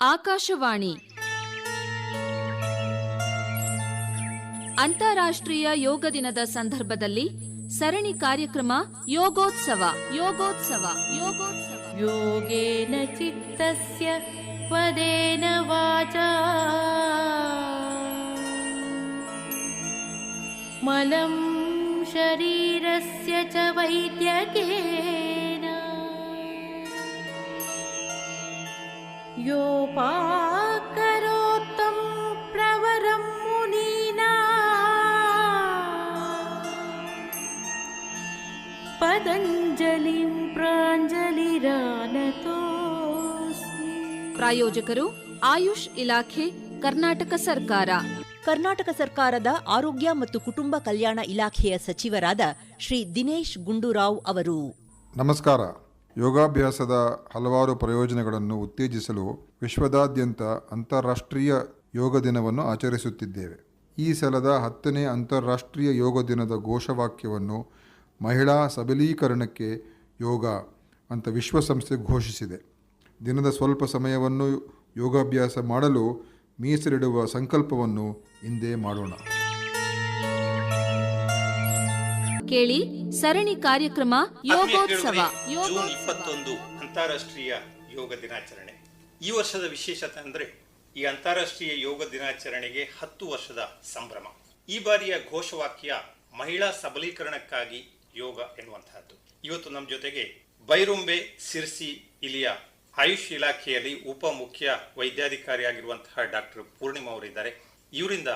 ಆಕಾಶವಾಣಿ. ಅಂತಾರಾಷ್ಟ್ರೀಯ ಯೋಗ ದಿನದ ಸಂದರ್ಭದಲ್ಲಿ ಸರಣಿ ಕಾರ್ಯಕ್ರಮ ಯೋಗೋತ್ಸವ ಯೋಗೋತ್ಸವ ಯೋಗೋತ್ಸವ. ಯೋಗೇನ ಚಿತ್ತಸ್ಯ ಪದೇನ ವಾಚಾ. ಮಲಂ ಶರೀರಸ್ಯ ಚ ವೈದ್ಯಕೇನ. योपाकरोत्तं प्रवरं मुनीना पतञ्जलिं प्राञ्जलिरानतोऽस्मि ಪ್ರಾಯೋಜಕರು ಆಯುಷ್ ಇಲಾಖೆ ಕರ್ನಾಟಕ ಸರ್ಕಾರ ಕರ್ನಾಟಕ ಸರ್ಕಾರದ ಆರೋಗ್ಯ ಮತ್ತು ಕುಟುಂಬ ಕಲ್ಯಾಣ ಇಲಾಖೆಯ ಸಚಿವರಾದ ಶ್ರೀ ದಿನೇಶ್ ಗುಂಡೂರಾವ್ ಅವರು ನಮಸ್ಕಾರ ಯೋಗಾಭ್ಯಾಸದ ಹಲವಾರು ಪ್ರಯೋಜನಗಳನ್ನು ಉತ್ತೇಜಿಸಲು ವಿಶ್ವದಾದ್ಯಂತ ಅಂತಾರಾಷ್ಟ್ರೀಯ ಯೋಗ ದಿನವನ್ನು ಆಚರಿಸುತ್ತಿದ್ದೇವೆ. ಈ ಸಲದ ಹತ್ತನೇ ಅಂತಾರಾಷ್ಟ್ರೀಯ ಯೋಗ ದಿನದ ಘೋಷವಾಕ್ಯವನ್ನು ಮಹಿಳಾ ಸಬಲೀಕರಣಕ್ಕೆ ಯೋಗ ಅಂತ ವಿಶ್ವಸಂಸ್ಥೆ ಘೋಷಿಸಿದೆ. ದಿನದ ಸ್ವಲ್ಪ ಸಮಯವನ್ನು ಯೋಗಾಭ್ಯಾಸ ಮಾಡಲು ಮೀಸಲಿಡುವ ಸಂಕಲ್ಪವನ್ನು ಇಂದೇ ಮಾಡೋಣ. ಕೇಳಿ ಸರಣಿ ಕಾರ್ಯಕ್ರಮ ಯೋಗೋತ್ಸವ. ಜೂನ್ ಇಪ್ಪತ್ತೊಂದು ಅಂತಾರಾಷ್ಟ್ರೀಯ ಯೋಗ ದಿನಾಚರಣೆ. ಈ ವರ್ಷದ ವಿಶೇಷತೆ ಅಂದ್ರೆ ಈ ಅಂತಾರಾಷ್ಟ್ರೀಯ ಯೋಗ ದಿನಾಚರಣೆಗೆ ಹತ್ತು ವರ್ಷದ ಸಂಭ್ರಮ. ಈ ಬಾರಿಯ ಘೋಷವಾಕ್ಯ ಮಹಿಳಾ ಸಬಲೀಕರಣಕ್ಕಾಗಿ ಯೋಗ ಎನ್ನುವಂತಹದ್ದು. ಇವತ್ತು ನಮ್ಮ ಜೊತೆಗೆ ಬೈರುಂಬೆ ಸಿರ್ಸಿ ಇಲಿಯ ಆಯುಷ್ ಇಲಾಖೆಯಲ್ಲಿ ಉಪ ಮುಖ್ಯ ವೈದ್ಯಾಧಿಕಾರಿಯಾಗಿರುವಂತಹ ಡಾಕ್ಟರ್ ಪೂರ್ಣಿಮಾ ಅವರಿದ್ದಾರೆ. ಇವರಿಂದ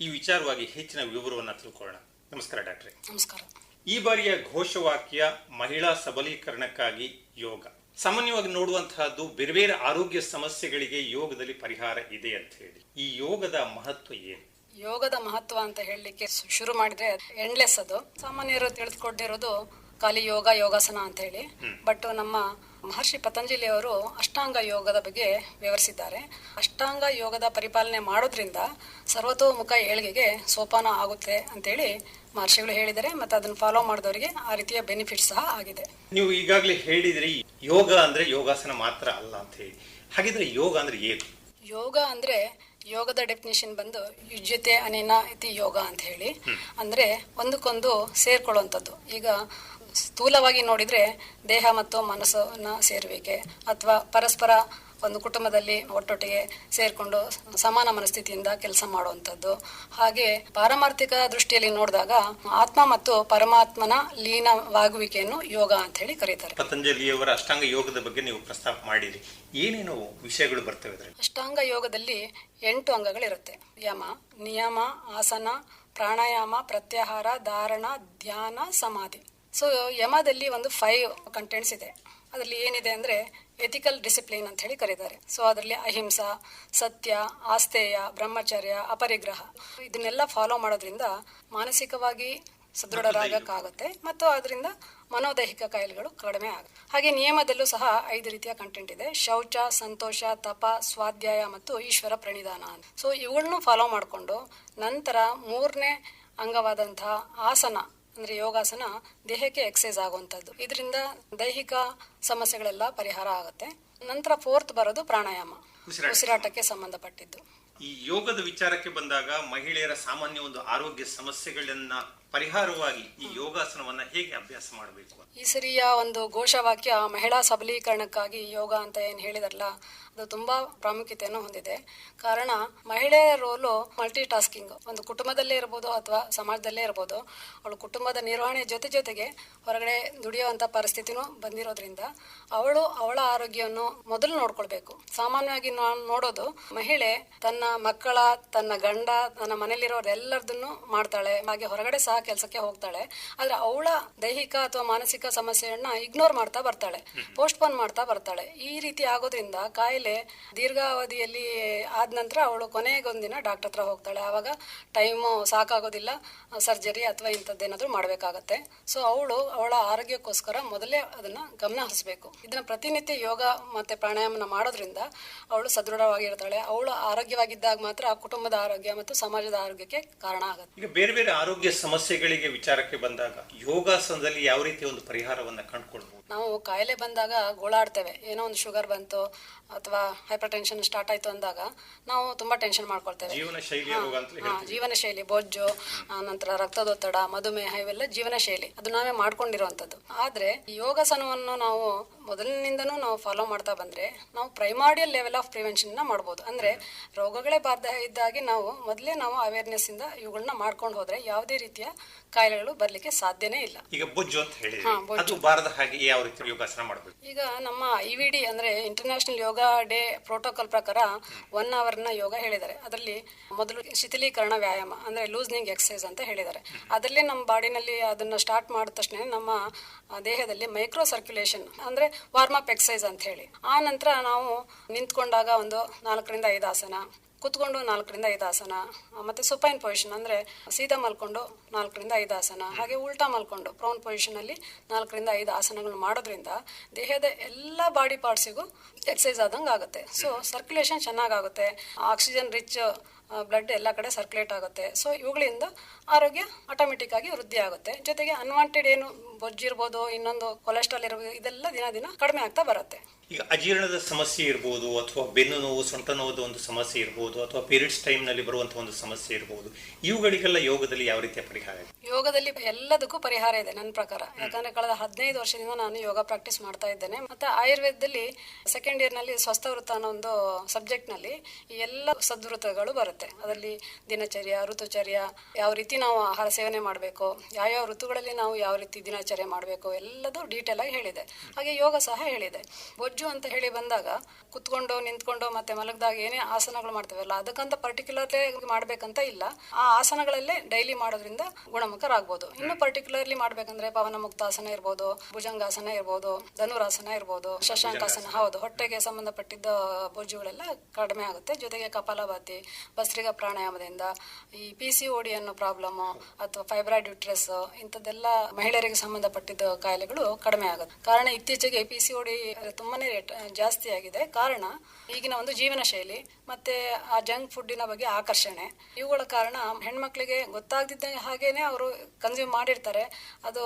ಈ ವಿಚಾರವಾಗಿ ಹೆಚ್ಚಿನ ವಿವರವನ್ನು ತಿಳ್ಕೊಳ್ಳೋಣ. ನಮಸ್ಕಾರ ಡಾಕ್ಟ್ರೆ. ನಮಸ್ಕಾರ. ಈ ಬಾರಿಯ ಘೋಷವಾಕ್ಯ ಮಹಿಳಾ ಸಬಲೀಕರಣಕ್ಕಾಗಿ ಯೋಗ. ಸಾಮಾನ್ಯವಾಗಿ ನೋಡುವಂತಹದ್ದು ಬೇರೆ ಬೇರೆ ಆರೋಗ್ಯ ಸಮಸ್ಯೆಗಳಿಗೆ ಯೋಗದಲ್ಲಿ ಪರಿಹಾರ ಇದೆ ಅಂತ ಹೇಳಿ. ಈ ಯೋಗದ ಮಹತ್ವ ಏನು? ಯೋಗದ ಮಹತ್ವ ಅಂತ ಹೇಳಲಿಕ್ಕೆ ಶುರು ಮಾಡಿದ್ರೆ ಎಂಡ್ಲೆಸ್ ಅದು. ಸಾಮಾನ್ಯರು ತಿಳಿದುಕೊಂಡಿರೋದು ಖಾಲಿ ಯೋಗ ಯೋಗಾಸನ ಅಂತ ಹೇಳಿ. ಬಟ್ ನಮ್ಮ ಮಹರ್ಷಿ ಪತಂಜಲಿಯವರು ಅಷ್ಟಾಂಗ ಯೋಗದ ಬಗ್ಗೆ ವಿವರಿಸಿದ್ದಾರೆ. ಅಷ್ಟಾಂಗ ಯೋಗದ ಪರಿಪಾಲನೆ ಮಾಡೋದ್ರಿಂದ ಸರ್ವತೋಮುಖ ಏಳಿಗೆಗೆ ಸೋಪಾನ ಆಗುತ್ತೆ ಅಂತೇಳಿ ಮಹರ್ಷಿಗಳು ಹೇಳಿದರೆ ಮತ್ತೆ ಅದನ್ನ ಫಾಲೋ ಮಾಡಿದವರಿಗೆ ಆ ರೀತಿಯ ಬೆನಿಫಿಟ್ ಸಹ ಆಗಿದೆ. ನೀವು ಈಗಾಗಲೇ ಹೇಳಿದ್ರಿ ಯೋಗ ಅಂದ್ರೆ ಯೋಗಾಸನ ಮಾತ್ರ ಅಲ್ಲ ಅಂತ ಹೇಳಿ. ಹಾಗಿದ್ರೆ ಯೋಗ ಅಂದ್ರೆ ಏನು? ಯೋಗ ಅಂದ್ರೆ ಯೋಗದ ಡೆಫಿನೇಷನ್ ಬಂದು ಯುಜ್ಯತೆ ಅನೇನ ಇತಿ ಯೋಗ ಅಂತ ಹೇಳಿ. ಅಂದ್ರೆ ಒಂದಕ್ಕೊಂದು ಸೇರ್ಕೊಳ್ಳುವಂಥದ್ದು. ಈಗ ಸ್ಥೂಲವಾಗಿ ನೋಡಿದ್ರೆ ದೇಹ ಮತ್ತು ಮನಸ್ಸನ್ನ ಸೇರುವಿಕೆ ಅಥವಾ ಪರಸ್ಪರ ಒಂದು ಕುಟುಂಬದಲ್ಲಿ ಒಟ್ಟೊಟ್ಟಿಗೆ ಸೇರಿಕೊಂಡು ಸಮಾನ ಮನಸ್ಥಿತಿಯಿಂದ ಕೆಲಸ ಮಾಡುವಂಥದ್ದು. ಹಾಗೆ ಪಾರಮಾರ್ಥಿಕ ದೃಷ್ಟಿಯಲ್ಲಿ ನೋಡಿದಾಗ ಆತ್ಮ ಮತ್ತು ಪರಮಾತ್ಮನ ಲೀನವಾಗುವಿಕೆಯನ್ನು ಯೋಗ ಅಂತ ಹೇಳಿ ಕರೀತಾರೆ. ಪತಂಜಲಿಯವರ ಅಷ್ಟಾಂಗ ಯೋಗದ ಬಗ್ಗೆ ನೀವು ಪ್ರಸ್ತಾಪ ಮಾಡಿರಿ ಏನೇನು ವಿಷಯಗಳು ಬರ್ತವೆ ಅಷ್ಟಾಂಗ ಯೋಗದಲ್ಲಿ ಎಂಟು ಅಂಗಗಳಿರುತ್ತೆ. ಯಮ ನಿಯಮ ಆಸನ ಪ್ರಾಣಾಯಾಮ ಪ್ರತ್ಯಾಹಾರ ಧಾರಣ ಧ್ಯಾನ ಸಮಾಧಿ. ಸೊ ಯಮದಲ್ಲಿ ಒಂದು ಫೈವ್ ಕಂಟೆಂಟ್ಸ್ ಇದೆ. ಅದರಲ್ಲಿ ಏನಿದೆ ಅಂದರೆ ಎಥಿಕಲ್ ಡಿಸಿಪ್ಲಿನ್ ಅಂತ ಹೇಳಿ ಕರೀತಾರೆ. ಸೊ ಅದರಲ್ಲಿ ಅಹಿಂಸಾ, ಸತ್ಯ ಆಸ್ತೇಯ ಬ್ರಹ್ಮಚರ್ಯ, ಅಪರಿಗ್ರಹ ಇದನ್ನೆಲ್ಲ ಫಾಲೋ ಮಾಡೋದ್ರಿಂದ ಮಾನಸಿಕವಾಗಿ ಸದೃಢರಾಗಕ್ಕಾಗುತ್ತೆ ಮತ್ತು ಅದರಿಂದ ಮನೋದೈಹಿಕ ಕಾಯಿಲೆಗಳು ಕಡಿಮೆ ಆಗುತ್ತೆ. ಹಾಗೆ ನಿಯಮದಲ್ಲೂ ಸಹ ಐದು ರೀತಿಯ ಕಂಟೆಂಟ್ ಇದೆ. ಶೌಚ, ಸಂತೋಷ, ತಪ, ಸ್ವಾಧ್ಯಾಯ ಮತ್ತು ಈಶ್ವರ ಪ್ರಣಿಧಾನ ಅಂತ. ಸೊ ಇವುಗಳನ್ನು ಫಾಲೋ ಮಾಡಿಕೊಂಡು ನಂತರ ಮೂರನೇ ಅಂಗವಾದಂತಹ ಆಸನ ಅಂದ್ರೆ ಯೋಗಾಸನ ದೇಹಕ್ಕೆ ಎಕ್ಸೈಸ್ ಆಗುವಂಥದ್ದು. ಇದರಿಂದ ದೈಹಿಕ ಸಮಸ್ಯೆಗಳೆಲ್ಲ ಪರಿಹಾರ ಆಗುತ್ತೆ. ನಂತರ ಫೋರ್ತ್ ಬರೋದು ಪ್ರಾಣಾಯಾಮ. ಉಸಿರಾಟಕ್ಕೆ ಸಂಬಂಧಪಟ್ಟಿದ್ದು. ಈ ಯೋಗದ ವಿಚಾರಕ್ಕೆ ಬಂದಾಗ ಮಹಿಳೆಯರ ಸಾಮಾನ್ಯ ಒಂದು ಆರೋಗ್ಯ ಸಮಸ್ಯೆಗಳನ್ನ ಪರಿಹಾರವಾಗಿ ಈ ಯೋಗಾಸನವನ್ನ ಹೇಗೆ ಅಭ್ಯಾಸ ಮಾಡಬೇಕು ಈ ಸರಿಯ ಒಂದು ಘೋಷವಾಕ್ಯ ಮಹಿಳಾ ಸಬಲೀಕರಣಕ್ಕಾಗಿ ಯೋಗ ಅಂತ ಏನು ಹೇಳಿದಾರಲ್ಲ, ಅದು ತುಂಬಾ ಪ್ರಾಮುಖ್ಯತೆಯನ್ನು ಹೊಂದಿದೆ. ಕಾರಣ ಮಹಿಳೆಯ ರೋಲು ಮಲ್ಟಿ ಟಾಸ್ಕಿಂಗ್ ಒಂದು ಕುಟುಂಬದಲ್ಲೇ ಇರ್ಬೋದು ಅಥವಾ ಸಮಾಜದಲ್ಲೇ ಇರ್ಬೋದು. ಅವಳು ಕುಟುಂಬದ ನಿರ್ವಹಣೆ ಜೊತೆ ಜೊತೆಗೆ ಹೊರಗಡೆ ದುಡಿಯುವಂತ ಪರಿಸ್ಥಿತಿನೂ ಬಂದಿರೋದ್ರಿಂದ ಅವಳು ಅವಳ ಆರೋಗ್ಯವನ್ನು ಮೊದಲು ನೋಡ್ಕೊಳ್ಬೇಕು. ಸಾಮಾನ್ಯವಾಗಿ ನೋಡೋದು, ಮಹಿಳೆ ತನ್ನ ಮಕ್ಕಳ, ತನ್ನ ಗಂಡ, ತನ್ನ ಮನೆಯಲ್ಲಿರೋರೆಲ್ಲರದನ್ನು ಮಾಡ್ತಾಳೆ. ಹಾಗೆ ಹೊರಗಡೆ ಸಹ ಕೆಲಸಕ್ಕೆ ಹೋಗ್ತಾಳೆ. ಆದ್ರೆ ಅವಳ ದೈಹಿಕ ಅಥವಾ ಮಾನಸಿಕ ಸಮಸ್ಯೆಯನ್ನ ಇಗ್ನೋರ್ ಮಾಡ್ತಾ ಬರ್ತಾಳೆ. ಪೋಸ್ಟ್ಪೋನ್ ಮಾಡ್ತಾ ಬರ್ತಾಳೆ. ಈ ರೀತಿ ಆಗೋದ್ರಿಂದ ಕಾಯಿಲೆ ದೀರ್ಘಾವಧಿಯಲ್ಲಿ ಆದ ನಂತರ ಅವಳು ಕೊನೆಗೊಂದಿನ ಡಾಕ್ಟರ್ ಹತ್ರ ಹೋಗ್ತಾಳೆ. ಆವಾಗ ಟೈಮು ಸಾಕಾಗೋದಿಲ್ಲ. ಸರ್ಜರಿ ಅಥವಾ ಇಂಥದ್ದೇನಾದ್ರೂ ಮಾಡಬೇಕಾಗತ್ತೆ. ಸೊ ಅವಳು ಅವಳ ಆರೋಗ್ಯಕ್ಕೋಸ್ಕರ ಮೊದಲೇ ಅದನ್ನ ಗಮನ ಹರಿಸಬೇಕು. ಇದನ್ನ ಪ್ರತಿನಿತ್ಯ ಯೋಗ ಮತ್ತೆ ಪ್ರಾಣಾಯಾಮನ ಮಾಡೋದ್ರಿಂದ ಅವಳು ಸದೃಢವಾಗಿರ್ತಾಳೆ. ಅವಳು ಆರೋಗ್ಯವಾಗಿದ್ದಾಗ ಮಾತ್ರ ಕುಟುಂಬದ ಆರೋಗ್ಯ ಮತ್ತು ಸಮಾಜದ ಆರೋಗ್ಯಕ್ಕೆ ಕಾರಣ ಆಗುತ್ತೆ. ಈಗ ಬೇರೆ ಬೇರೆ ಆರೋಗ್ಯ ಸಮಸ್ಯೆ ಸಮಸ್ಯೆಗಳಿಗೆ ವಿಚಾರಕ್ಕೆ ಬಂದಾಗ ಯೋಗಾಸನದಲ್ಲಿ ಯಾವ ರೀತಿ ಒಂದು ಪರಿಹಾರವನ್ನು ಕಂಡುಕೊಳ್ಬಹುದು ನಾವು ಕಾಯಿಲೆ ಬಂದಾಗ ಗೋಳಾಡ್ತೇವೆ. ಏನೋ ಒಂದು ಶುಗರ್ ಬಂತು ಅಥವಾ ಹೈಪರ್ ಟೆನ್ಷನ್ ಸ್ಟಾರ್ಟ್ ಆಯ್ತು ಅಂದಾಗ ನಾವು ತುಂಬಾ ಟೆನ್ಷನ್ ಮಾಡ್ಕೊಳ್ತೇವೆ. ಜೀವನ ಶೈಲಿ ಬೊಜ್ಜು ನಂತರ ರಕ್ತದೊತ್ತಡ ಮಧುಮೇಹ ಇವೆಲ್ಲ ಜೀವನ ಶೈಲಿ. ಅದು ನಾವೇ ಮಾಡ್ಕೊಂಡಿರುವಂತದ್ದು ಆದ್ರೆ ಯೋಗಾಸನವನ್ನು ನಾವು ಮೊದಲಿನಿಂದನೂ ನಾವು ಫಾಲೋ ಮಾಡ್ತಾ ಬಂದ್ರೆ ನಾವು ಪ್ರೈಮಾರ್ಡಿಯಲ್ ಲೆವೆಲ್ ಆಫ್ ಪ್ರಿವೆನ್ಷನ್ನ ಮಾಡ್ಬೋದು. ಅಂದ್ರೆ ರೋಗಗಳೇ ಬಾರ್ದ ಇದ್ದಾಗಿ ನಾವು ಮೊದಲೇ ನಾವು ಅವೇರ್ನೆಸ್ ಇಂದ ಇವುಗಳನ್ನ ಮಾಡ್ಕೊಂಡು ಹೋದ್ರೆ ಯಾವುದೇ ರೀತಿಯ ಕಾಯಿಲೆಗಳು ಬರಲಿಕ್ಕೆ ಸಾಧ್ಯನೇ ಇಲ್ಲ. ಈಗ ಬೊಜ್ಜು ಅಂತ ಹಾ, ಬೊಜ್ಜು. ಅದು ಬಾರದ ಹಾಗೆ ಯಾವ ರೀತಿ ಯೋಗಾಸನ ಮಾಡಬೇಕು? ಈಗ ನಮ್ಮ ಐ ವಿ ಡಿ ಅಂದ್ರೆ ಇಂಟರ್ನ್ಯಾಷನಲ್ ಯೋಗ ಡೇ ಪ್ರೋಟೋಕಾಲ್ ಪ್ರಕಾರ ಒನ್ ಅವರ್ನ ಯೋಗ ಹೇಳಿದ್ದಾರೆ. ಅದರಲ್ಲಿ ಮೊದಲು ಶಿಥಿಲೀಕರಣ ವ್ಯಾಯಾಮ ಅಂದ್ರೆ ಲೂಸ್ನಿಂಗ್ ಎಕ್ಸಸೈಸ್ ಅಂತ ಹೇಳಿದ್ದಾರೆ. ಅದರಲ್ಲಿ ನಮ್ಮ ಬಾಡಿನಲ್ಲಿ ಅದನ್ನ ಸ್ಟಾರ್ಟ್ ಮಾಡಿದ ತಕ್ಷಣ ನಮ್ಮ ಆ, ದೇಹದಲ್ಲಿ ಮೈಕ್ರೋ ಸರ್ಕ್ಯುಲೇಷನ್ ಅಂದ್ರೆ ವಾರ್ಮ್ ಅಪ್ ಎಕ್ಸಸೈಸ್ ಅಂತ ಹೇಳಿ. ಆ ನಂತರ ನಾವು ನಿಂತ್ಕೊಂಡಾಗ ಒಂದು ನಾಲ್ಕರಿಂದ ಐದು ಆಸನ ಕುತ್ಕೊಂಡು ನಾಲ್ಕರಿಂದ ಐದು ಆಸನ ಮತ್ತೆ ಸುಪೈನ್ ಪೊಸಿಷನ್ ಅಂದ್ರೆ ಸೀದಾ ಮಲ್ಕೊಂಡು ನಾಲ್ಕರಿಂದ ಐದು ಆಸನ, ಹಾಗೆ ಉಲ್ಟಾ ಮಲ್ಕೊಂಡು ಪ್ರೌನ್ ಪೊಸಿಷನ್ ಅಲ್ಲಿ ನಾಲ್ಕರಿಂದ ಐದು ಆಸನಗಳು ಮಾಡೋದ್ರಿಂದ ದೇಹದ ಎಲ್ಲ ಬಾಡಿ ಪಾರ್ಟ್ಸಿಗೂ ಎಕ್ಸೈಸ್ ಆದಂಗೆ ಆಗುತ್ತೆ. ಸೊ ಸರ್ಕ್ಯುಲೇಷನ್ ಚೆನ್ನಾಗಾಗುತ್ತೆ ಆಕ್ಸಿಜನ್ ರಿಚ್ ಬ್ಲಡ್ ಎಲ್ಲ ಕಡೆ ಸರ್ಕ್ಯುಲೇಟ್ ಆಗುತ್ತೆ. ಸೊ ಇವುಗಳಿಂದ ಆರೋಗ್ಯ ಆಟೋಮೆಟಿಕ್ ಆಗಿ ವೃದ್ಧಿ ಆಗುತ್ತೆ ಜೊತೆಗೆ ಅನ್ವಾಂಟೆಡ್ ಏನು ಬೊಜ್ಜಿರ್ಬೋದು ಇನ್ನೊಂದು ಕೊಲೆಸ್ಟ್ರಾಲ್ ಇರ್ಬೋದು ಇದೆಲ್ಲ ದಿನ ದಿನ ಕಡಿಮೆ ಆಗ್ತಾ ಬರುತ್ತೆ. ಈಗ ಅಜೀರ್ಣದ ಸಮಸ್ಯೆ ಇರ್ಬೋದು ಅಥವಾ ಬೆನ್ನು ನೋವು ಸೊಂಟ ನೋವುದ ಒಂದು ಸಮಸ್ಯೆ ಇರ್ಬೋದು ಅಥವಾ ಪೀರಿಯಡ್ಸ್ ಟೈಮ್ನಲ್ಲಿ ಬರುವಂತಹ ಒಂದು ಸಮಸ್ಯೆ ಇರ್ಬೋದು ಇವುಗಳಿಗೆಲ್ಲ ಯೋಗದಲ್ಲಿ ಯಾವ ರೀತಿಯ ಪರಿಹಾರ ಇದೆ? ಯೋಗದಲ್ಲಿ ಎಲ್ಲದಕ್ಕೂ ಪರಿಹಾರ ಇದೆ ನನ್ನ ಪ್ರಕಾರ. ಯಾಕಂದ್ರೆ ಕಳೆದ ಹದಿನೈದು ವರ್ಷದಿಂದ ನಾನು ಯೋಗ ಪ್ರಾಕ್ಟೀಸ್ ಮಾಡ್ತಾ ಇದ್ದೇನೆ. ಮತ್ತೆ ಆಯುರ್ವೇದದಲ್ಲಿ ಸೆಕೆಂಡ್ ಇಯರ್ನಲ್ಲಿ ಸ್ವಸ್ಥ ವೃತ್ತ ಅನ್ನೋ ಒಂದು ಸಬ್ಜೆಕ್ಟ್ನಲ್ಲಿ ಈ ಎಲ್ಲ ಸದ್ವೃತ್ತಗಳು ಬರುತ್ತೆ. ಅದರಲ್ಲಿ ದಿನಚರ್ಯ ಋತುಚರ್ಯ ಯಾವ ರೀತಿ ನಾವು ಆಹಾರ ಸೇವನೆ ಮಾಡಬೇಕು ಯಾವ್ಯಾವ ಋತುಗಳಲ್ಲಿ ನಾವು ಯಾವ ರೀತಿ ದಿನಚರ್ಯ ಮಾಡಬೇಕು ಎಲ್ಲದೂ ಡೀಟೇಲ್ ಆಗಿ ಹೇಳಿದೆ. ಹಾಗೆ ಯೋಗ ಸಹ ಹೇಳಿದೆ. ಬೊಜ್ಜು ಅಂತ ಹೇಳಿ ಬಂದಾಗ ಕುತ್ಕೊಂಡು ನಿಂತ್ಕೊಂಡು ಮತ್ತೆ ಮಲಗಿದಾಗ ಏನೇ ಆಸನಗಳು ಮಾಡ್ತೇವಲ್ಲ ಅದಕ್ಕಂತ ಪರ್ಟಿಕ್ಯುಲರ್ಲಿ ಮಾಡ್ಬೇಕಂತ ಇಲ್ಲ. ಆ ಆಸನಗಳಲ್ಲೇ ಡೈಲಿ ಮಾಡೋದ್ರಿಂದ ಗುಣಮುಖರಾಗ್ಬೋದು. ಇನ್ನು ಪರ್ಟಿಕ್ಯುಲರ್ಲಿ ಮಾಡ್ಬೇಕಂದ್ರೆ ಪವನ ಮುಕ್ತಾಸನ ಇರ್ಬೋದು ಭುಜಂಗಾಸನ ಇರ್ಬೋದು ಧನುರಾಸನ ಇರ್ಬೋದು ಶಶಾಂಕಾಸನ. ಹೌದು ಹೊಟ್ಟೆಗೆ ಸಂಬಂಧಪಟ್ಟಿದ್ದ ಬೊಜ್ಜುಗಳೆಲ್ಲ ಕಡಿಮೆ ಆಗುತ್ತೆ. ಜೊತೆಗೆ ಕಪಾಲಭಾತಿ ಬಸ್ರಿಗ ಪ್ರಾಣಾಯಾಮದಿಂದ ಈ ಪಿ ಸಿ ಓಡಿ ಅನ್ನೋ ಪ್ರಾಬ್ಲಮ್ ಅಥವಾ ಫೈಬ್ರಾಯ್ಡ್ ಯುಟ್ರೆಸ್ ಇಂಥದ್ದೆಲ್ಲ ಮಹಿಳೆಯರಿಗೆ ಸಂಬಂಧಪಟ್ಟಿದ್ದ ಕಾಯಿಲೆಗಳು ಕಡಿಮೆ ಆಗುತ್ತೆ. ಕಾರಣ ಇತ್ತೀಚೆಗೆ ಪಿ ಸಿ ಓಡಿ ತುಂಬಾನೇ ರೇಟ್ ಜಾಸ್ತಿ ಆಗಿದೆ. ಕಾರಣ ಈಗಿನ ಒಂದು ಜೀವನ ಶೈಲಿ ಮತ್ತೆ ಆ ಜಂಕ್ ಫುಡ್ಡಿನ ಬಗ್ಗೆ ಆಕರ್ಷಣೆ. ಇವುಗಳ ಕಾರಣ ಹೆಣ್ಮಕ್ಳಿಗೆ ಗೊತ್ತಾಗದಿದ್ದ ಹಾಗೇನೆ ಅವರು ಕನ್ಸ್ಯೂಮ್ ಮಾಡಿರ್ತಾರೆ. ಅದು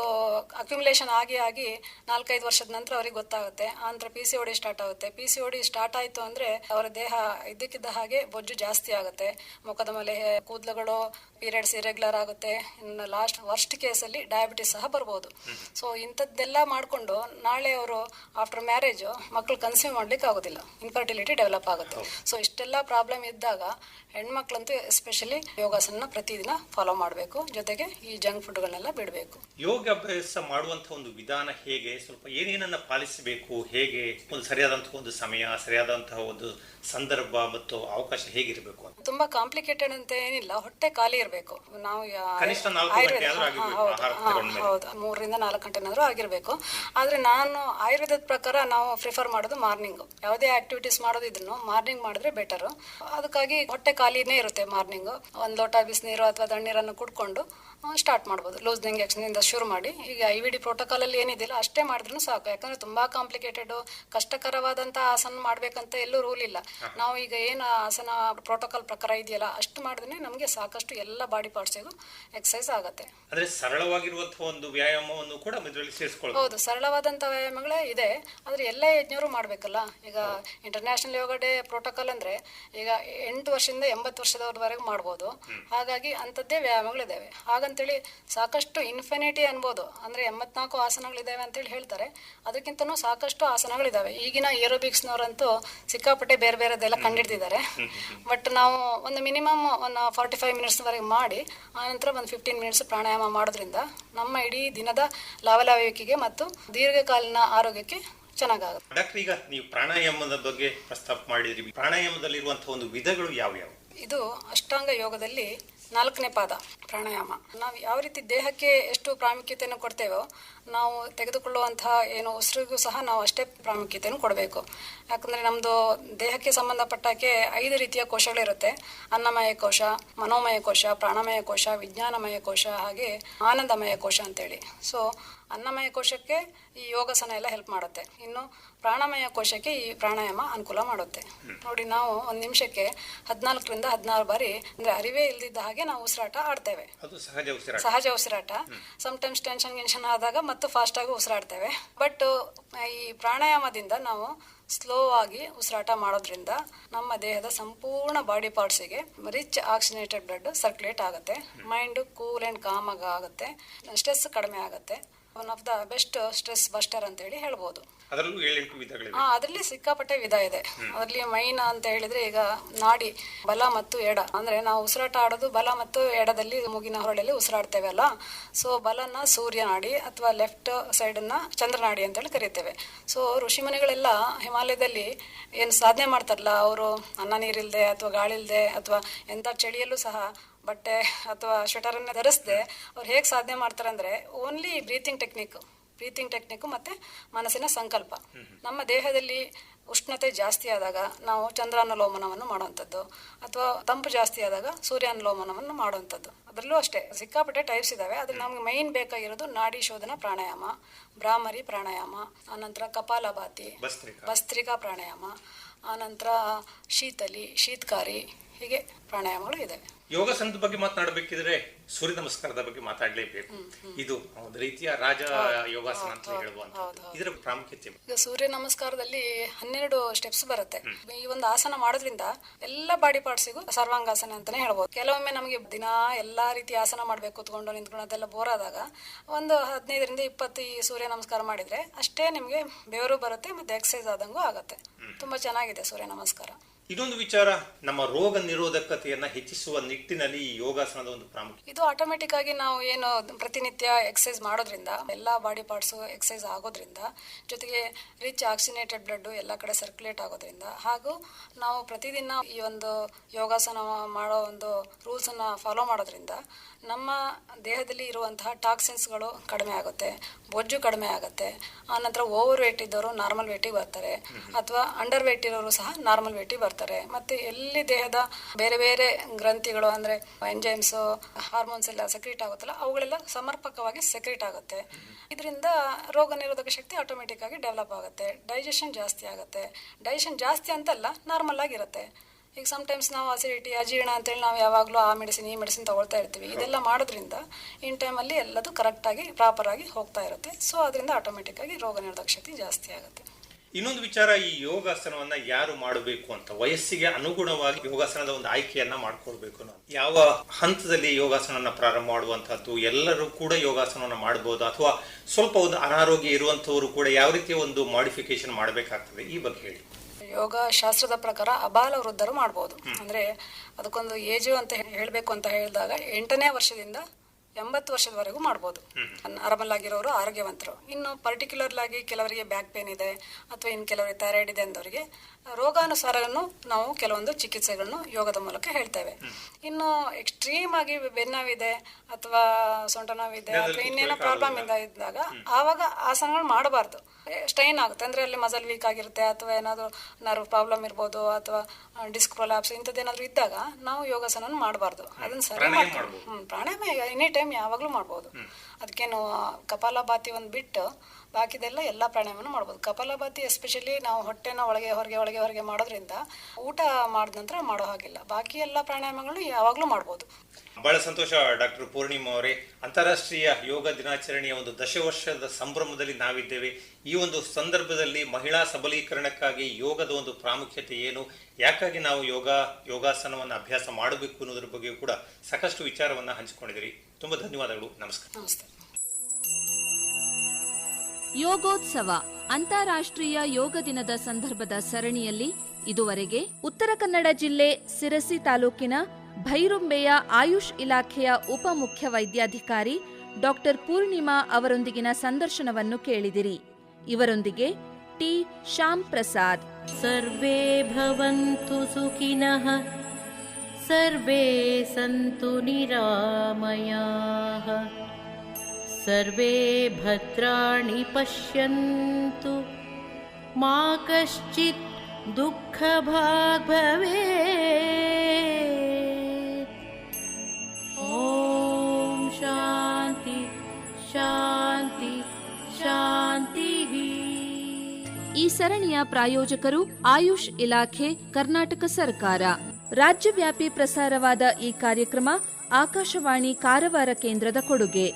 ಅಕ್ಯುಮುಲೇಷನ್ ಆಗಿ ಆಗಿ ನಾಲ್ಕೈದು ವರ್ಷದ ನಂತರ ಅವ್ರಿಗೆ ಗೊತ್ತಾಗುತ್ತೆ. ಆನಂತರ ನಂತರ P C O D start ಆಗುತ್ತೆ. P C O D start ಆಯ್ತು ಅಂದ್ರೆ ಅವರ ದೇಹ ಇದ್ದಕ್ಕಿದ್ದ ಹಾಗೆ ಬೊಜ್ಜು ಜಾಸ್ತಿ ಆಗುತ್ತೆ. ಮುಖದ ಮೇಲೆ ಕೂದಲುಗಳು ಪೀರಿಯಡ್ಸ್ ಇರೆಗ್ಯುಲರ್ ಆಗುತ್ತೆ. ಇನ್ನು ಲಾಸ್ಟ್ ವರ್ಸ್ಟ್ ಕೇಸಲ್ಲಿ ಡಯಾಬಿಟಿಸ್ ಸಹ ಬರ್ಬೋದು. ಸೊ ಇಂಥದ್ದೆಲ್ಲ ಮಾಡಿಕೊಂಡು ನಾಳೆ ಅವರು ಆಫ್ಟರ್ ಮ್ಯಾರೇಜು ಮಕ್ಕಳು ಕನ್ಸ್ಯೂಮ್ ಮಾಡ್ಲಿಕ್ಕೆ ಆಗೋದಿಲ್ಲ ಇನ್ಫರ್ಟಿಲಿಟಿ ಡೆವಲಪ್ ಆಗುತ್ತೆ ಸೊ ಇಷ್ಟೆಲ್ಲ ಪ್ರಾಬ್ಲಮ್ ಇದ್ದಾಗ ಹೆಣ್ಮಕ್ಳಂತೂ ಎಸ್ಪೆಷಲಿ ಯೋಗಾಸನ ಪ್ರತಿದಿನ ಫಾಲೋ ಮಾಡಬೇಕು. ಜೊತೆಗೆ ಈ ಜಂಕ್ ಫುಡ್ಗಳನ್ನೆಲ್ಲ ಬಿಡಬೇಕು. ಯೋಗ ಅಭ್ಯಾಸ ಮಾಡುವಂತಹ ಒಂದು ವಿಧಾನ ಹೇಗೆ? ಸ್ವಲ್ಪ ಏನೇನನ್ನ ಪಾಲಿಸಬೇಕು? ಹೇಗೆ? ಒಂದು ಸರಿಯಾದಂತಹ ಒಂದು ಸಮಯ ಸರಿಯಾದಂತಹ ಒಂದು ಸಂದರ್ಭ ಮತ್ತು ಅವಕಾಶ ಹೇಗಿರಬೇಕು ಅಂತ? ತುಂಬಾ ಕಾಂಪ್ಲಿಕೇಟೆಡ್ ಅಂತ ಏನಿಲ್ಲ. ಹೊಟ್ಟೆ ಖಾಲಿ ಇರಬೇಕು. ನಾವು ಯಾ- ಕನಿಷ್ಠ ನಾಲ್ಕು ಆಯುರ್ವೇದ- ಗಂಟೆ ಆದ್ರೂ ಹಾ, ಆಗಿರ್ಬೇಕು ಹೌದು, ಆಹಾರ ಹಾ, ತಗೊಂಡ್ಮೇಲೆ. ಹೌದು. ಮೂರರಿಂದ ನಾಲ್ಕು ಗಂಟೆನಾದ್ರೂ ಆಗಿರ್ಬೇಕು. ಆದ್ರೆ ನಾನು ಆಯುರ್ವೇದದ ಪ್ರಕಾರ ನಾವು ಪ್ರಿಫರ್ ಮಾಡೋದು ಮಾರ್ನಿಂಗ್ ಯಾವುದೇ ಆಕ್ಟಿವಿಟೀಸ್ ಮಾಡೋದಿದ್ರು ಮಾರ್ನಿಂಗ್ ಮಾಡಿದ್ರೆ ಬೆಟರ್ ಅದಕ್ಕಾಗಿ ಹೊಟ್ಟೆ ಖಾಲಿನೇ ಇರುತ್ತೆ ಮಾರ್ನಿಂಗ್ ಒಂದ್ ಲೋಟ ಬಿಸಿನೀರು ಅಥವಾ ತಣ್ಣೀರನ್ನು ಕುಡ್ಕೊಂಡು ಸ್ಟಾರ್ಟ್ ಮಾಡ್ಬೋದು. ಲೂಸ್ನಿಂಗ್ ಇಂದ ಶುರು ಮಾಡಿ. ಈಗ ಐ ವಿ ಡಿ ಪ್ರೋಟೋಕಾಲ್ ಅಲ್ಲಿ ಏನಿದೆಯಲ್ಲ ಅಷ್ಟೇ ಮಾಡಿದ್ರು ಸಾಕು. ಯಾಕಂದ್ರೆ ತುಂಬಾ ಕಾಂಪ್ಲಿಕೇಟೆಡ್ ಕಷ್ಟಕರವಾದಂತಹ ಆಸನ ಮಾಡ್ಬೇಕಂತ ಎಲ್ಲೂ ರೂಲ್ ಇಲ್ಲ. ನಾವು ಈಗ ಏನು ಆಸನ ಪ್ರೋಟೋಕಾಲ್ ಪ್ರಕಾರ ಇದೆಯಲ್ಲ ಅಷ್ಟು ಮಾಡಿದ್ರೆ ನಮಗೆ ಸಾಕಷ್ಟು ಎಲ್ಲ ಬಾಡಿ ಪಾರ್ಟ್ಸಿಗೂ ಎಕ್ಸಸೈಸ್ ಆಗುತ್ತೆ. ಅಂದ್ರೆ ಸರಳವಾಗಿರುವಂತಹ ಒಂದು ವ್ಯಾಯಾಮವನ್ನು ಕೂಡ ಹೌದು ಸರಳವಾದಂತಹ ವ್ಯಾಯಾಮಗಳೇ ಇದೆ. ಆದ್ರೆ ಎಲ್ಲ ಯಜ್ಞರು ಮಾಡ್ಬೇಕಲ್ಲ. ಈಗ ಇಂಟರ್ನ್ಯಾಷನಲ್ ಯೋಗ ಡೇ ಪ್ರೋಟೋಕಾಲ್ ಅಂದ್ರೆ ಈಗ ಎಂಟು ವರ್ಷದಿಂದ ಎಂಬತ್ತು ವರ್ಷದವರೆಗೂ ಮಾಡ್ಬೋದು. ಹಾಗಾಗಿ ಅಂಥದ್ದೇ ವ್ಯಾಯಾಮಗಳಿದ್ದಾವೆ ಹಾಗಂತೇಳಿ ಸಾಕಷ್ಟು ಇನ್ಫಿನಿಟಿ ಅನ್ಬೋದು. ಅಂದ್ರೆ ಎಂಬತ್ನಾಲ್ಕು ಆಸನಗಳಿದ್ದಾವೆ ಅಂತೇಳಿ ಹೇಳ್ತಾರೆ. ಅದಕ್ಕಿಂತನೂ ಸಾಕಷ್ಟು ಆಸನಗಳಿದ್ದಾವೆ. ಈಗಿನ ಏರೋಬಿಕ್ಸ್ನವರಂತೂ ಸಿಕ್ಕಾಪಟ್ಟೆ ಬೇರೆ ಬೇರೆದೆಲ್ಲ ಕಂಡಿಡ್ದಿದ್ದಾರೆ ಬಟ್ ನಾವು ಒಂದು ಮಿನಿಮಮ್ ಒಂದು ಫಾರ್ಟಿ ಫೈವ್ ಮಿನಿಟ್ಸ್ವರೆಗೆ ಮಾಡಿ ಆನಂತರ ಒಂದು ಫಿಫ್ಟೀನ್ ಮಿನಿಟ್ಸ್ ಪ್ರಾಣಾಯಾಮ ಮಾಡೋದ್ರಿಂದ ನಮ್ಮ ಇಡೀ ದಿನದ ಲಾವಲಾವಿಕೆಗೆ ಮತ್ತು ದೀರ್ಘಕಾಲೀನ ಆರೋಗ್ಯಕ್ಕೆ ಚೆನ್ನಾಗಾಗುತ್ತೆ. ಡಾಕ್ಟರ್ ಈಗ ನೀವು ಪ್ರಾಣಾಯಾಮದ ಬಗ್ಗೆ ಪ್ರಸ್ತಾಪ ಮಾಡಿದ್ರಿ. ಪ್ರಾಣಾಯಾಮದಲ್ಲಿರುವಂತಹ ಒಂದು ವಿಧಗಳು ಯಾವ್ಯಾವ? ಇದು ಅಷ್ಟಾಂಗ ಯೋಗದಲ್ಲಿ ನಾಲ್ಕನೇ ಪಾದ, ಪ್ರಾಣಾಯಾಮ. ನಾವು ಯಾವ ರೀತಿ ದೇಹಕ್ಕೆ ಎಷ್ಟು ಪ್ರಾಮುಖ್ಯತೆಯನ್ನು ಕೊಡ್ತೇವೋ, ನಾವು ತೆಗೆದುಕೊಳ್ಳುವಂತಹ ಏನು ಉಸಿರಿಗೂ ಸಹ ನಾವು ಅಷ್ಟೇ ಪ್ರಾಮುಖ್ಯತೆಯನ್ನು ಕೊಡಬೇಕು. ಯಾಕಂದ್ರೆ ನಮ್ಮದು ದೇಹಕ್ಕೆ ಸಂಬಂಧಪಟ್ಟಕ್ಕೆ ಐದು ರೀತಿಯ ಕೋಶಗಳಿರುತ್ತೆ. ಅನ್ನಮಯ ಕೋಶ, ಮನೋಮಯ ಕೋಶ, ಪ್ರಾಣಮಯ ಕೋಶ, ವಿಜ್ಞಾನಮಯ ಕೋಶ, ಹಾಗೆ ಆನಂದಮಯ ಕೋಶ ಅಂತೇಳಿ. ಸೊ ಅನ್ನಮಯ ಕೋಶಕ್ಕೆ ಈ ಯೋಗಾಸನ ಎಲ್ಲ ಹೆಲ್ಪ್ ಮಾಡುತ್ತೆ. ಇನ್ನು ಪ್ರಾಣಮಯ ಕೋಶಕ್ಕೆ ಈ ಪ್ರಾಣಾಯಾಮ ಅನುಕೂಲ ಮಾಡುತ್ತೆ. ನೋಡಿ ನಾವು ಒಂದು ನಿಮಿಷಕ್ಕೆ ಹದಿನಾಲ್ಕರಿಂದ ಹದಿನಾರು ಬಾರಿ ಅಂದರೆ ಅರಿವೇ ಇಲ್ದಿದ್ದ ಹಾಗೆ ನಾವು ಉಸಿರಾಟ ಆಡ್ತೇವೆ. ಸಹಜ ಉಸಿರಾಟ. ಸಹಜ ಉಸಿರಾಟ. ಟೈಮ್ಸ್ ಟೆನ್ಷನ್ ಗೆನ್ಷನ್ ಆದಾಗ ಮತ್ತು ಫಾಸ್ಟ್ ಆಗಿ ಉಸಿರಾಡ್ತೇವೆ. ಬಟ್ ಈ ಪ್ರಾಣಾಯಾಮದಿಂದ ನಾವು ಸ್ಲೋ ಆಗಿ ಉಸಿರಾಟ ಮಾಡೋದ್ರಿಂದ ನಮ್ಮ ದೇಹದ ಸಂಪೂರ್ಣ ಬಾಡಿ ಪಾರ್ಟ್ಸಿಗೆ ರಿಚ್ ಆಕ್ಸಿನೇಟೆಡ್ ಬ್ಲಡ್ ಸರ್ಕ್ಯುಲೇಟ್ ಆಗುತ್ತೆ. ಮೈಂಡ್ ಕೂಲ್ ಆ್ಯಂಡ್ ಕಾಮ್ ಆಗುತ್ತೆ. ಸ್ಟ್ರೆಸ್ ಕಡಿಮೆ ಆಗುತ್ತೆ. One of the best stress buster ಅಂತ ಹೇಳಿ ಹೇಳ್ಬೋದು. ಅದರಲ್ಲೂ ಏಳೆಂಟು ವಿಧಗಳಿವೆ. ಹಾ ಅದರಲ್ಲಿ ಸಿಕ್ಕಾಪಟ್ಟೆ ವಿಧ ಇದೆ. ಅದರಲ್ಲಿ ಮೈನ್ ಅಂತ ಹೇಳಿದ್ರೆ ಈಗ ನಾಡಿ ಬಲ ಮತ್ತು ಎಡ. ಅಂದ್ರೆ ನಾವು ಉಸಿರಾಟ ಆಡೋದು ಬಲ ಮತ್ತು ಎಡದಲ್ಲಿ ಮುಗಿನ ಹೊರಳಲ್ಲಿ ಉಸಿರಾಡ್ತೇವೆ ಅಲ್ಲ. ಸೊ ಬಲನ ಸೂರ್ಯ ನಾಡಿ ಅಥವಾ ಲೆಫ್ಟ್ ಸೈಡನ್ನ ಚಂದ್ರನಾಡಿ ಅಂತೇಳಿ ಕರಿತೇವೆ. ಸೊ ಋಷಿಮುನಿಗಳೆಲ್ಲ ಹಿಮಾಲಯದಲ್ಲಿ ಏನು ಸಾಧನೆ ಮಾಡ್ತಾರಲ್ಲ ಅವರು ಅನ್ನ ನೀರಿಲ್ದೆ ಅಥವಾ ಗಾಳಿ ಇಲ್ಲದೆ ಅಥವಾ ಎಂಥ ಚಳಿಯಲ್ಲೂ ಸಹ ಬಟ್ಟೆ ಅಥವಾ ಸ್ವೆಟರನ್ನ ಧರಿಸದೆ ಅವ್ರು ಹೇಗೆ ಸಾಧನೆ ಮಾಡ್ತಾರೆ ಅಂದ್ರೆ only breathing technique breathing technique ಮತ್ತೆ ಮನಸ್ಸಿನ ಸಂಕಲ್ಪ. ನಮ್ಮ ದೇಹದಲ್ಲಿ ಉಷ್ಣತೆ ಜಾಸ್ತಿ ಆದಾಗ ನಾವು ಚಂದ್ರಾನುಲೋಮನವನ್ನು ಮಾಡುವಂಥದ್ದು ಅಥವಾ ತಂಪು ಜಾಸ್ತಿ ಆದಾಗ ಸೂರ್ಯಾನುಲೋಮನವನ್ನು ಮಾಡುವಂಥದ್ದು. ಅದರಲ್ಲೂ ಅಷ್ಟೇ ಸಿಕ್ಕಾಪಟ್ಟೆ ಟೈಪ್ಸ್ ಇದಾವೆ. ಅದ್ರ ನಮ್ಗೆ ಮೈನ್ ಬೇಕಾಗಿರೋದು ನಾಡಿ ಶೋಧನ ಪ್ರಾಣಾಯಾಮ ಭ್ರಾಮರಿ ಪ್ರಾಣಾಯಾಮ ಆನಂತರ ಕಪಾಲಭಾತಿ. ಭಸ್ತ್ರಿಕಾ ಪ್ರಾಣಾಯಾಮ ಆನಂತರ ಶೀತಲಿ ಶೀತ್ಕಾರಿ ಹೀಗೆ ಪ್ರಾಣಾಯಾಮಗಳು ಇದೆ. ಯೋಗಾಸನದ ಬಗ್ಗೆ ಮಾತನಾಡಬೇಕಿದ್ರೆ ಸೂರ್ಯ ನಮಸ್ಕಾರದ ಬಗ್ಗೆ ಮಾತಾಡಲೇಬೇಕು. ಇದು ಒಂದು ರೀತಿಯ ರಾಜ ಯೋಗಾಸನ ಅಂತ ಹೇಳುವಂತ ಇದರ ಪ್ರಾಮುಖ್ಯತೆ ಈಗ ಸೂರ್ಯ ನಮಸ್ಕಾರದಲ್ಲಿ ಹನ್ನೆರಡು ಸ್ಟೆಪ್ಸ್ ಬರುತ್ತೆ. ಈ ಒಂದು ಆಸನ ಮಾಡೋದ್ರಿಂದ ಎಲ್ಲ ಬಾಡಿ ಪಾರ್ಟ್ಸಿಗೂ ಸರ್ವಾಂಗಾಸನ ಅಂತಾನೆ ಹೇಳ್ಬೋದು. ಕೆಲವೊಮ್ಮೆ ನಮಗೆ ದಿನ ಎಲ್ಲಾ ರೀತಿ ಆಸನ ಮಾಡ್ಬೇಕು ಕೂತ್ಕೊಂಡು ನಿಂತ್ಕೊಂಡು ಅದೆಲ್ಲ ಬೋರ್ ಆದಾಗ ಒಂದು ಹದಿನೈದರಿಂದ ಇಪ್ಪತ್ತು ಈ ಸೂರ್ಯ ನಮಸ್ಕಾರ ಮಾಡಿದ್ರೆ ಅಷ್ಟೇ ನಿಮಗೆ ಬೆವರು ಬರುತ್ತೆ ಮತ್ತೆ ಎಕ್ಸಸೈಸ್ ಆದಂಗೂ ಆಗುತ್ತೆ. ತುಂಬಾ ಚೆನ್ನಾಗಿದೆ ಸೂರ್ಯ ನಮಸ್ಕಾರ. ಇದೊಂದು ವಿಚಾರ ನಮ್ಮ ರೋಗ ನಿರೋಧಕತೆಯನ್ನ ಹೆಚ್ಚಿಸುವ ನಿಟ್ಟಿನಲ್ಲಿ ಈ ಯೋಗಾಸನದ ಒಂದು ಪ್ರಾಮುಖ್ಯ ಇದು ಆಟೋಮೆಟಿಕ್ ಆಗಿ ನಾವು ಏನು ಪ್ರತಿನಿತ್ಯ ಎಕ್ಸಸೈಸ್ ಮಾಡೋದ್ರಿಂದ ಎಲ್ಲಾ ಬಾಡಿ ಪಾರ್ಟ್ಸ್ ಎಕ್ಸಸೈಸ್ ಆಗೋದ್ರಿಂದ ಜೊತೆಗೆ ರಿಚ್ ಆಕ್ಸಿನೇಟೆಡ್ ಬ್ಲಡ್ ಎಲ್ಲ ಕಡೆ ಸರ್ಕ್ಯುಲೇಟ್ ಆಗೋದ್ರಿಂದ ಹಾಗೂ ನಾವು ಪ್ರತಿದಿನ ಈ ಒಂದು ಯೋಗಾಸನ ಮಾಡೋ ಒಂದು ರೂಲ್ಸ್ ಅನ್ನ ಫಾಲೋ ಮಾಡೋದ್ರಿಂದ ನಮ್ಮ ದೇಹದಲ್ಲಿ ಇರುವಂತಹ ಟಾಕ್ಸಿನ್ಸ್ಗಳು ಕಡಿಮೆ ಆಗುತ್ತೆ ಬೊಜ್ಜು ಕಡಿಮೆ ಆಗುತ್ತೆ ಆನಂತರ ಓವರ್ ವೇಟ್ ಇದ್ದವರು ನಾರ್ಮಲ್ ವೇಟಿಗೆ ಬರ್ತಾರೆ ಅಥವಾ ಅಂಡರ್ ವೇಟ್ ಇರೋರು ಸಹ ನಾರ್ಮಲ್ ವೇಟಿಗೆ ಬರ್ತಾರೆ. ಮತ್ತೆ ಎಲ್ಲಿ ದೇಹದ ಬೇರೆ ಬೇರೆ ಗ್ರಂಥಿಗಳು ಅಂದ್ರೆ ಎಂಜೈಮ್ಸ್, ಹಾರ್ಮೋನ್ಸ್ ಎಲ್ಲ ಸೆಕ್ರೀಟ್ ಆಗುತ್ತಲ್ಲ, ಅವುಗಳೆಲ್ಲ ಸಮರ್ಪಕವಾಗಿ ಸೆಕ್ರೀಟ್ ಆಗುತ್ತೆ. ಇದರಿಂದ ರೋಗ ನಿರೋಧಕ ಶಕ್ತಿ ಆಟೋಮೆಟಿಕ್ ಆಗಿ ಡೆವಲಪ್ ಆಗುತ್ತೆ. ಡೈಜೆಷನ್ ಜಾಸ್ತಿ ಆಗುತ್ತೆ. ಡೈಜೆಷನ್ ಜಾಸ್ತಿ ಅಂತಲ್ಲ ನಾರ್ಮಲ್ ಆಗಿರುತ್ತೆ. ಈಗ ಸಮಟೈಮ್ಸ್ ನಾವು ಅಸಿಡಿಟಿ ಅಜೀರ್ಣ ಅಂತೇಳಿ ನಾವು ಯಾವಾಗಲೂ ಆ ಮೆಡಿಸಿನ್ ಈ ಮೆಡಿಸಿನ್ ತಗೊಳ್ತಾ ಇರ್ತೀವಿ. ಇದೆಲ್ಲ ಮಾಡೋದ್ರಿಂದ ಇನ್ ಟೈಮಲ್ಲಿ ಎಲ್ಲದು ಕರೆಕ್ಟಾಗಿ ಪ್ರಾಪರಾಗಿ ಹೋಗ್ತಾ ಇರುತ್ತೆ. ಸೊ ಅದರಿಂದ ಆಟೋಮೆಟಿಕ್ಕಾಗಿ ರೋಗ ನಿರೋಧಕ ಶಕ್ತಿ ಜಾಸ್ತಿ ಆಗುತ್ತೆ. ಇನ್ನೊಂದು ವಿಚಾರ ಈ ಯೋಗಾಸನವನ್ನ ಯಾರು ಮಾಡಬೇಕು ಅಂತ? ವಯಸ್ಸಿಗೆ ಅನುಗುಣವಾಗಿ ಯೋಗಾಸನದ ಒಂದು ಆಯ್ಕೆಯನ್ನ ಮಾಡ್ಕೊಳ್ಬೇಕು ನಾವು. ಯಾವ ಹಂತದಲ್ಲಿ ಯೋಗಾಸನವನ್ನ ಪ್ರಾರಂಭ ಮಾಡುವಂತಹದ್ದು ಎಲ್ಲರೂ ಕೂಡ ಯೋಗಾಸನವನ್ನ ಮಾಡಬಹುದು ಅಥವಾ ಸ್ವಲ್ಪ ಒಂದು ಅನಾರೋಗ್ಯ ಇರುವಂತವರು ಕೂಡ ಯಾವ ರೀತಿಯ ಒಂದು ಮಾಡಿಫಿಕೇಶನ್ ಮಾಡಬೇಕಾಗ್ತದೆ ಈ ಬಗ್ಗೆ ಹೇಳಿ. ಯೋಗ ಶಾಸ್ತ್ರದ ಪ್ರಕಾರ ಅಬಾಲ ವೃದ್ಧರು ಮಾಡಬಹುದು ಅಂದ್ರೆ ಅದಕ್ಕೊಂದು ಏಜು ಅಂತ ಹೇಳಬೇಕು ಅಂತ ಹೇಳಿದಾಗ ಎಂಟನೇ ವರ್ಷದಿಂದ ಎಂಬತ್ತು ವರ್ಷದವರೆಗೂ ಮಾಡ್ಬೋದು. ನಾರ್ಮಲ್ ಆಗಿರೋರು ಆರೋಗ್ಯವಂತರು. ಇನ್ನು ಪರ್ಟಿಕ್ಯುಲರ್ಲಾಗಿ ಕೆಲವರಿಗೆ ಬ್ಯಾಕ್ ಪೇನ್ ಇದೆ ಅಥವಾ ಇನ್ನು ಕೆಲವರಿಗೆ ಥೈರಾಯ್ಡ್ ಇದೆ ಅಂದವರಿಗೆ ರೋಗಾನುಸಾರನು ನಾವು ಕೆಲವೊಂದು ಚಿಕಿತ್ಸೆಗಳನ್ನು ಯೋಗದ ಮೂಲಕ ಹೇಳ್ತೇವೆ. ಇನ್ನು ಎಕ್ಸ್ಟ್ರೀಮ್ ಆಗಿ ಬೆನ್ನವಿದೆ ಅಥವಾ ಸೊಂಟ ನೋವಿದೆ ಅಥವಾ ಇನ್ನೇನೋ ಪ್ರಾಬ್ಲಮ್ ಇಂದ ಇದ್ದಾಗ ಆವಾಗ ಆಸನಗಳು ಮಾಡಬಾರ್ದು. ಸ್ಟ್ರೈನ್ ಆಗುತ್ತೆ. ಅಂದ್ರೆ ಅಲ್ಲಿ ಮಸಲ್ ವೀಕ್ ಆಗಿರುತ್ತೆ ಅಥವಾ ಏನಾದರೂ ನರ್ವ್ ಪ್ರಾಬ್ಲಮ್ ಇರ್ಬೋದು ಅಥವಾ ಡಿಸ್ಕ್ ಪ್ರೊಲಾಪ್ಸ್ ಇಂಥದ್ದೇನಾದ್ರೂ ಇದ್ದಾಗ ನಾವು ಯೋಗಾಸನ ಮಾಡಬಾರ್ದು. ಅದನ್ನು ಸರಿ. ಹ್ಮ್. ಪ್ರಾಣಾಯಾಮ ಎನಿ ಟೈಮ್ ಯಾವಾಗಲೂ ಮಾಡ್ಬೋದು. ಅದಕ್ಕೇನು ಕಪಾಲಭಾತಿ ಒಂದು ಬಿಟ್ಟು ಬಾಕಿದೆಲ್ಲ ಎಲ್ಲ ಪ್ರಾಣಾಯಾಮನೂ ಮಾಡ್ಬೋದು. ಕಪಾಲಭಾತಿ ಎಸ್ಪೆಷಲಿ ನಾವು ಹೊಟ್ಟೆನ ಒಳಗೆ ಹೊರಗೆ ಒಳಗೆ ಹೊರಗೆ ಮಾಡೋದ್ರಿಂದ ಊಟ ಮಾಡಿದ ನಂತರ ಮಾಡೋ ಹಾಗಿಲ್ಲ. ಬಾಕಿ ಎಲ್ಲ ಪ್ರಾಣಾಯಾಮಗಳು ಯಾವಾಗಲೂ ಮಾಡ್ಬೋದು. ಬಹಳ ಸಂತೋಷ ಡಾಕ್ಟರ್ ಪೂರ್ಣಿಮಾ ಅವರೇ. ಅಂತಾರಾಷ್ಟ್ರೀಯ ಯೋಗ ದಿನಾಚರಣೆಯ ಒಂದು ದಶವರ್ಷದ ಸಂಭ್ರಮದಲ್ಲಿ ನಾವಿದ್ದೇವೆ. ಈ ಒಂದು ಸಂದರ್ಭದಲ್ಲಿ ಮಹಿಳಾ ಸಬಲೀಕರಣಕ್ಕಾಗಿ ಯೋಗದ ಒಂದು ಪ್ರಾಮುಖ್ಯತೆ ಏನು? ಯಾಕಾಗಿ ನಾವು ಯೋಗ ಯೋಗಾಸನವನ್ನು ಅಭ್ಯಾಸ ಮಾಡಬೇಕು ಅನ್ನೋದ್ರ ಬಗ್ಗೆ ಕೂಡ ಸಾಕಷ್ಟು ವಿಚಾರವನ್ನು ಹಂಚಿಕೊಂಡಿದ್ದೀರಿ. ತುಂಬಾ ಧನ್ಯವಾದಗಳು. ನಮಸ್ಕಾರ. ನಮಸ್ತೆ. ಯೋಗೋತ್ಸವ ಅಂತಾರಾಷ್ಟ್ರೀಯ ಯೋಗ ದಿನದ ಸಂದರ್ಭದ ಸರಣಿಯಲ್ಲಿ ಇದುವರೆಗೆ ಉತ್ತರ ಕನ್ನಡ ಜಿಲ್ಲೆ ಸಿರಸಿ ತಾಲೂಕಿನ ಭೈರುಂಬೆಯ ಆಯುಷ್ ಇಲಾಖೆಯ ಉಪ ಮುಖ್ಯ ವೈದ್ಯಾಧಿಕಾರಿ ಡಾಕ್ಟರ್ ಪೂರ್ಣಿಮಾ ಅವರೊಂದಿಗಿನ ಸಂದರ್ಶನವನ್ನು ಕೇಳಿದಿರಿ. ಇವರೊಂದಿಗೆ ಟಿ. ಶ್ಯಾಮ್ ಪ್ರಸಾದ್. ಸರ್ವೇ ಭವಂತು ಸುಖಿನಃ, ಸರ್ವೇ ಸಂತು ನಿರಾಮಯಾಃ. सर्वे भद्राणि पश्यन्तु मा कश्चित् दुःखभाग् भवेत् ॐ शान्ति शान्ति शान्तिः ಈ ಸರಣಿಯ ಪ್ರಾಯೋಜಕರು ಆಯುಷ್ ಇಲಾಖೆ ಕರ್ನಾಟಕ ಸರ್ಕಾರ ರಾಜ್ಯವ್ಯಾಪಿ ಪ್ರಸಾರವಾದ ಈ ಕಾರ್ಯಕ್ರಮ ಆಕಾಶವಾಣಿ ಕಾರವಾರ ಕೇಂದ್ರದ ಕೊಡುಗೆ